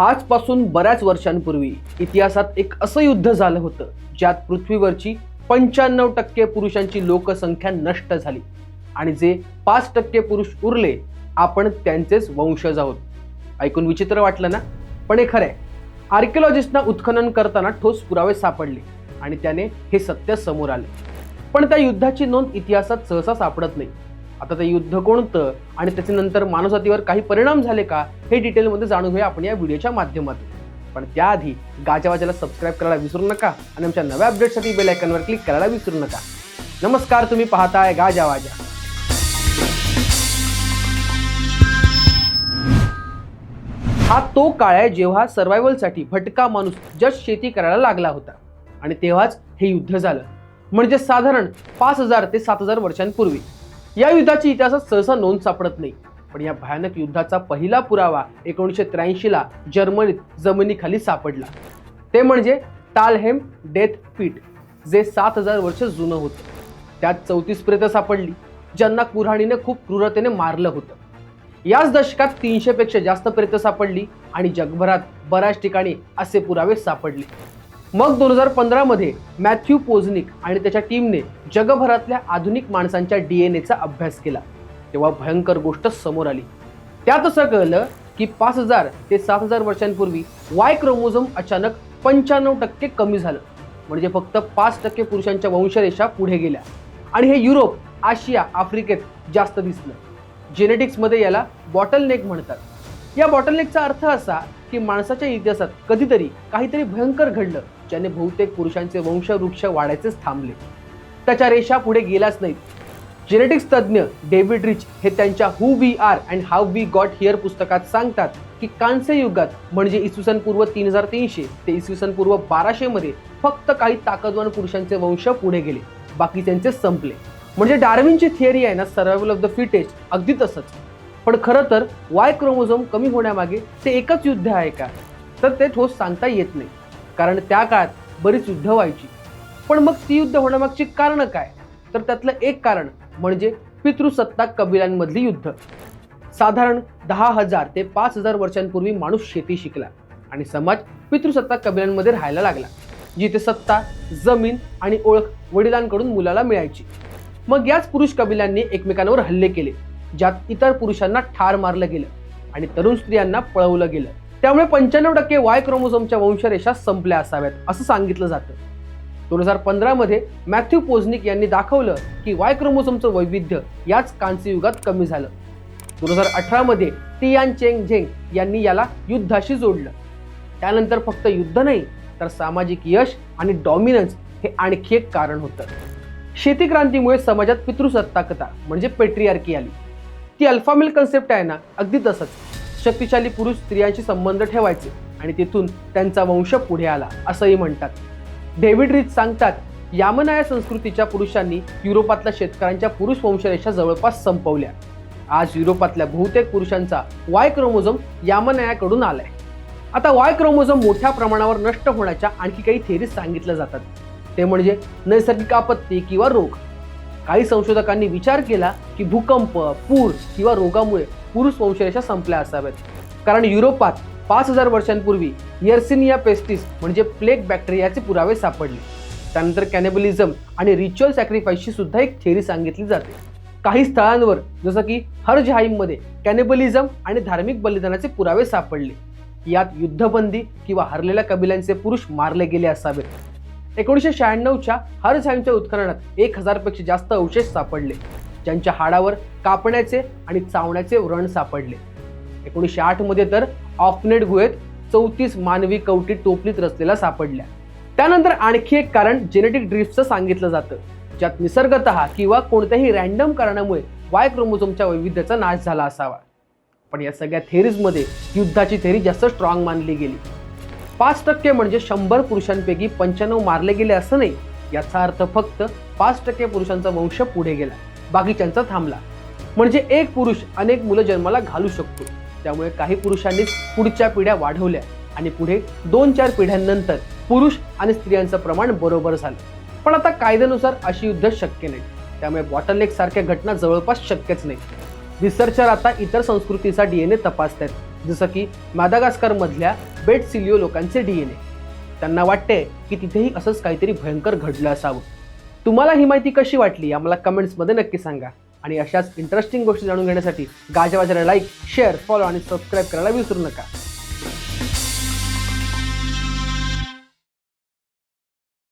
आजपासून बऱ्याच वर्षांपूर्वी इतिहासात एक असं युद्ध झालं होतं ज्यात पृथ्वीवरची पंच्याण्णव टक्के पुरुषांची लोकसंख्या नष्ट झाली आणि जे पाच टक्के पुरुष उरले आपण त्यांचेच वंशज आहोत. ऐकून विचित्र वाटलं ना? पण हे खरंय. आर्किओलॉजिस्टना उत्खनन करताना ठोस पुरावे सापडले आणि त्याने हे सत्य समोर आले. पण त्या युद्धाची नोंद इतिहासात सहसा सापडत नाही. आता ते युद्ध कोणतं आणि त्याच्यानंतर मानवजातीवर काही परिणाम झाले का हे डिटेलमध्ये जाणून घेऊया आपण या व्हिडिओच्या माध्यमातून. पण त्याआधी गाजावाजाला सबस्क्राईब करायला विसरू नका आणि आमच्या नव्या अपडेटसाठी बेल आयकॉनवर क्लिक करायला विसरू नका. नमस्कार तुम्ही पाहताय गाजावाजा हा तो काळ आहे जेव्हा सर्व्हायवलसाठी भटका माणूस जस्ट शेती करायला लागला होता. आणि तेव्हाच हे युद्ध झालं. म्हणजे साधारण पाच हजार ते सात हजार वर्षांपूर्वी. या युद्धाची इतिहासात सहसा नोंद सापडत नाही. पण या भयानक युद्धाचा पहिला पुरावा एकोणीसशे त्र्याऐंशीला जर्मनीत जमिनीखाली सापडला. ते म्हणजे टालहेम डेथ पीट जे सात हजार वर्ष जुनं होतं. त्यात चौतीस प्रेत सापडली ज्यांना कुऱ्हाणीने खूप क्रूरतेने मारलं होतं. याच दशकात तीनशेपेक्षा जास्त प्रेत सापडली आणि जगभरात बऱ्याच ठिकाणी असे पुरावे सापडले. मग दोन हजार पंधरामध्ये मॅथ्यू पोझनिक आणि त्याच्या टीमने जगभरातल्या आधुनिक माणसांच्या डी एन एचा अभ्यास केला. तेव्हा भयंकर गोष्ट समोर आली. त्यात असं कळलं की पाच हजार ते सात हजार वर्षांपूर्वी वाय क्रोमोझोम अचानक पंच्याण्णव टक्के कमी झालं. म्हणजे फक्त पाच टक्के पुरुषांच्या वंशरेषा पुढे गेल्या. आणि हे युरोप आशिया आफ्रिकेत जास्त दिसलं. जेनेटिक्समध्ये याला बॉटल नेक म्हणतात. या बॉटल नेकचा अर्थ असा की माणसाच्या इतिहासात कधीतरी काहीतरी भयंकर घडलं. ज्याने बहुतेक पुरुषांचे वंशवृक्ष वाढायचेच थांबले. त्याच्या रेषा पुढे गेल्याच नाहीत. जेनेटिक्स तज्ज्ञ डेव्हिड रिच हे त्यांच्या who we are and how we got here पुस्तकात सांगतात की कांस्य युगात म्हणजे इसवी सन पूर्व तीन हजार तीनशे ते इसवी सन पूर्व बाराशे मध्ये फक्त काही ताकदवान पुरुषांचे वंश पुढे गेले. बाकी त्यांचे संपले. म्हणजे डार्विनची थिअरी आहे ना सर्वायवल ऑफ द फिटेस्ट अगदी तसंच. पण खरं तर वाय क्रोमोझोम कमी होण्यामागे ते एकच युद्ध आहे का? तर ते ठोस सांगता येत नाही. कारण त्या काळात बरीच युद्ध व्हायची. पण मग ती युद्ध होण्यामागची कारणं काय? तर त्यातलं एक कारण म्हणजे पितृसत्ताक कबिलांमधली युद्ध. साधारण दहा हजार ते पाच हजार वर्षांपूर्वी माणूस शेती शिकला आणि समाज पितृसत्ताक कबिलांमध्ये राहायला लागला जिथे सत्ता जमीन आणि ओळख वडिलांकडून मुलाला मिळायची. मग याच पुरुष कबिलांनी एकमेकांवर हल्ले केले ज्यात इतर पुरुषांना ठार मारलं गेलं आणि तरुण स्त्रियांना पळवलं गेलं. त्यामुळे पंच्याण्णव टक्के वाय क्रोमोझोमच्या वंशरेषा संपल्या असाव्यात असं सांगितलं जातं. दोन हजार पंधरामध्ये मॅथ्यू पोझनिक यांनी दाखवलं की वाय क्रोमोझोमचं वैविध्य याच कांस्य युगात कमी झालं. दोन हजार अठरामध्ये टियान चेंग झेंग यांनी याला युद्धाशी जोडलं. त्यानंतर फक्त युद्ध नाही तर सामाजिक यश आणि डॉमिनन्स हे आणखी एक कारण होतं. शेती क्रांतीमुळे समाजात पितृसत्ताकता म्हणजे पेट्रियार्की आली. ती अल्फामिल कन्सेप्ट आहे ना अगदी तसंच. शक्तिशाली पुरुष स्त्रियांशी संबंध ठेवायचे आणि तिथून त्यांचा वंश पुढे आला असंही म्हणतात. डेव्हिड रिच सांगतात यामनाया संस्कृतीच्या पुरुषांनी युरोपातल्या शेतकऱ्यांच्या पुरुष वंशरेषा जवळपास संपवल्या. आज युरोपातल्या बहुतेक पुरुषांचा वाय क्रोमोझोम यामनायाकडून आलाय. आता वाय क्रोमोझोम मोठ्या प्रमाणावर नष्ट होण्याच्या आणखी काही थेरीज सांगितल्या जातात. ते म्हणजे नैसर्गिक आपत्ती किंवा रोग. काही संशोधकांनी विचार केला की भूकंप पूर किंवा रोगामुळे पुरुष वंशरेषा संपल्या असाव्यात. कारण युरोपात पाच हजार वर्षांपूर्वी यर्सिनिया पेस्टिस म्हणजे प्लेग बॅक्टेरियाचे पुरावे सापडले. त्यानंतर कॅनेबलिझम आणि रिच्युअल सॅक्रिफाईसची सुद्धा एक थेरी सांगितली जाते. काही स्थळांवर जसं की हरजहाईममध्ये कॅनेबलिझम आणि धार्मिक बलिदानाचे पुरावे सापडले. यात युद्धबंदी किंवा हरलेल्या कबिलांचे पुरुष मारले गेले असावेत. एकोणीसशे शहाण्णवच्या हरझाईमच्या उत्खननात एक हजारपेक्षा जास्त अवशेष सापडले ज्यांच्या हाडावर कापण्याचे आणि चावण्याचे व्रण सापडले. एकोणीसशे आठमध्ये तर ऑफनेट गुहेत चौतीस मानवी कवटी टोपलीत रचलेल्या सापडल्या. त्यानंतर आणखी एक कारण जेनेटिक ड्रिफ्टचं सांगितलं जातं ज्यात निसर्गत किंवा कोणत्याही रॅन्डम कारणामुळे वाय क्रोमोझोमच्या वैविध्याचा नाश झाला असावा. पण या सगळ्या थेरीजमध्ये युद्धाची थेरी जास्त स्ट्रॉंग मानली गेली. पाच टक्के म्हणजे शंभर पुरुषांपैकी पंच्याण्णव मारले गेले असं नाही. याचा अर्थ फक्त पाच टक्के पुरुषांचा वंश पुढे गेला. बाकीच्यांचा थांबला. म्हणजे एक पुरुष अनेक मुलं जन्माला घालू शकतो. त्यामुळे काही पुरुषांनीच पुढच्या पिढ्या वाढवल्या आणि पुढे दोन चार पिढ्यांनंतर पुरुष आणि स्त्रियांचं प्रमाण बरोबर झालं. पण आता कायद्यानुसार अशी युद्ध शक्य नाही. त्यामुळे बॉटलनेक सारख्या घटना जवळपास शक्यच नाही. रिसर्चर आता इतर संस्कृतीचा डीएनए तपासत आहेत जसं की मादागास्करमधल्या बेट सिलिओ लोकांचे डी एन ए त्यांना वाटते की तिथेही असंच काहीतरी भयंकर घडलं असावं. तुम्हाला ही माहिती कशी वाटली आम्हाला कमेंट्समध्ये नक्की सांगा. आणि अशाच इंटरेस्टिंग गोष्टी जाणून घेण्यासाठी गाजावाजाला लाईक शेअर फॉलो आणि सबस्क्राईब करायला विसरू नका.